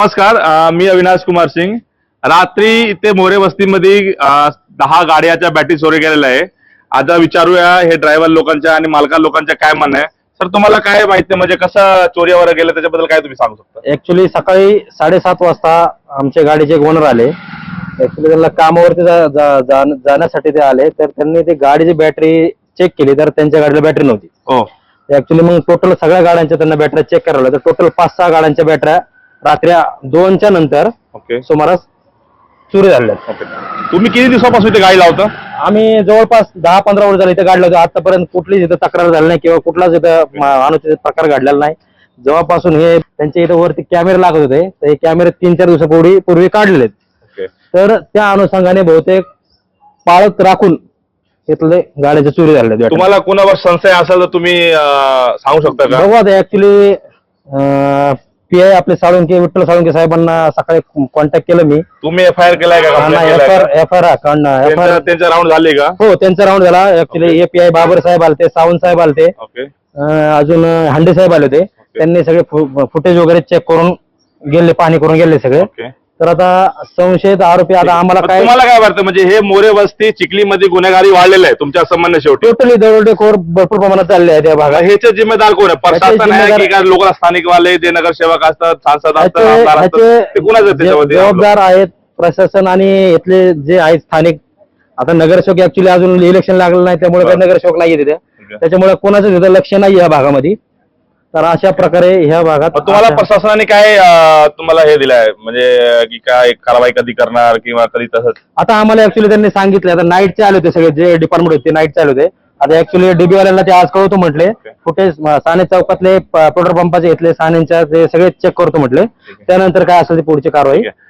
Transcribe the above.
नमस्कार मी अविनाश कुमार सिंग. रात्री इथे मोरे वस्तीमध्ये दहा गाड्याच्या बॅटरी चोरी गेलेल्या आहे. आता विचारूया हे ड्रायव्हर लोकांच्या आणि मालका लोकांच्या काय म्हणणं आहे. सर तुम्हाला काय माहिती म्हणजे कसं चोरी वगैरे गेलं त्याच्याबद्दल काय तुम्ही सांगू शकता? ऍक्च्युली सकाळी साडेसात वाजता आमच्या गाडीचे ओनर आले. ऍक्च्युली त्यांना कामावरती जाण्यासाठी ते आले. तर त्यांनी ते गाडीची बॅटरी चेक केली तर त्यांच्या गाडीला बॅटरी नव्हती. हो. ऍक्च्युली मग टोटल सगळ्या गाड्यांच्या त्यांना बॅटऱ्या चेक करायला तर टोटल पाच सहा गाड्यांच्या बॅटऱ्या रात्री दोनच्या नंतर ओके. सुमारास चोरी झाल्या ओके. तुम्ही किती दिवसापासून इथे गाडी लावता? आम्ही जवळपास दहा पंधरा वर्ष झाले इथे गाडलं होतं आतापर्यंत कुठलीच इथं तक्रार झाली नाही किंवा कुठलाच इथं अनुचित प्रकार घडलेला नाही. जेव्हापासून हे त्यांच्या इथं वरती कॅमेरे लागत होते. तर हे कॅमेरे तीन चार दिवसापूर्वी पूर्वी काढलेले तर त्या अनुषंगाने बहुतेक पाळत राखून इथले गाड्याच्या चोरी आहेत. तुम्हाला कोणावर संशय असेल तर तुम्ही सांगू शकता का? ऍक्च्युली पी आय आपले साळुंके विठ्ठल साळुंके साहेबांना सकाळी कॉन्टॅक्ट केलं मी. तुम्ही एफ आय आर केलाय का complaint एफ आर का? एफ आर एफ त्यांचा आर त्यांचा राऊंड झाले का? हो त्यांचा राऊंड झाला. Actually A P I Babar साहेब आलते सावंत साहेब आलते. ओके अं, अजून हांडे साहेब आले होते. त्यांनी सगळे फुटेज वगैरे चेक करून गेले पाहणी करून गेले सगळे. ओके तर आता संशयित आरोपी आता आम्हाला काय तुम्हाला काय वाटतं? म्हणजे हे मोरे वस्ती चिखलीमध्ये गुन्हेगारी वाढलेलं आहे तुमच्या संबंध शेवटी. टोटली दरोडेखोर भरपूर प्रमाणात चालले आहेत या भागात. ह्याचे जिम्मेदार कोण आहे? प्रशासन आहे की काय? लोक स्थानिक वाले जे नगरसेवक असतात सांसद असतात ह्याचे आमदार असतात ते ह्याचे कुणाचं आहे जे- त्याच्यामध्ये जबाबदार आहेत प्रशासन आणि इथले जे आहेत स्थानिक आता नगरसेवक ऍक्च्युली अजून इलेक्शन लागलं नाही त्यामुळे काही बरं. नगरसेवक नाही तिथे. आहे. त्याच्यामुळे कोणाचं तिथं लक्ष नाही या भागामध्ये. तर अशा प्रकारे ह्या भागात तुम्हाला अशा- प्रशासनाने काय अं, तुम्हाला हे दिलंय? म्हणजे की काय कारवाई कधी करणार किंवा कधी तसंच? आता आम्हाला ऍक्च्युली त्यांनी सांगितलं आता नाईटचे आले होते सगळे जे डिपार्टमेंट होते नाईटचे आले होते. आता ऍक्च्युली डीबी वाल्यांना ते आज कळवतो म्हटले. Okay. फुटेज साने चौकातले पेट्रोल पंपाचे घेतले सानेच्या ते सगळे चेक करतो म्हटले. त्यानंतर काय असेल ती पुढची कारवाई. ठीक आहे.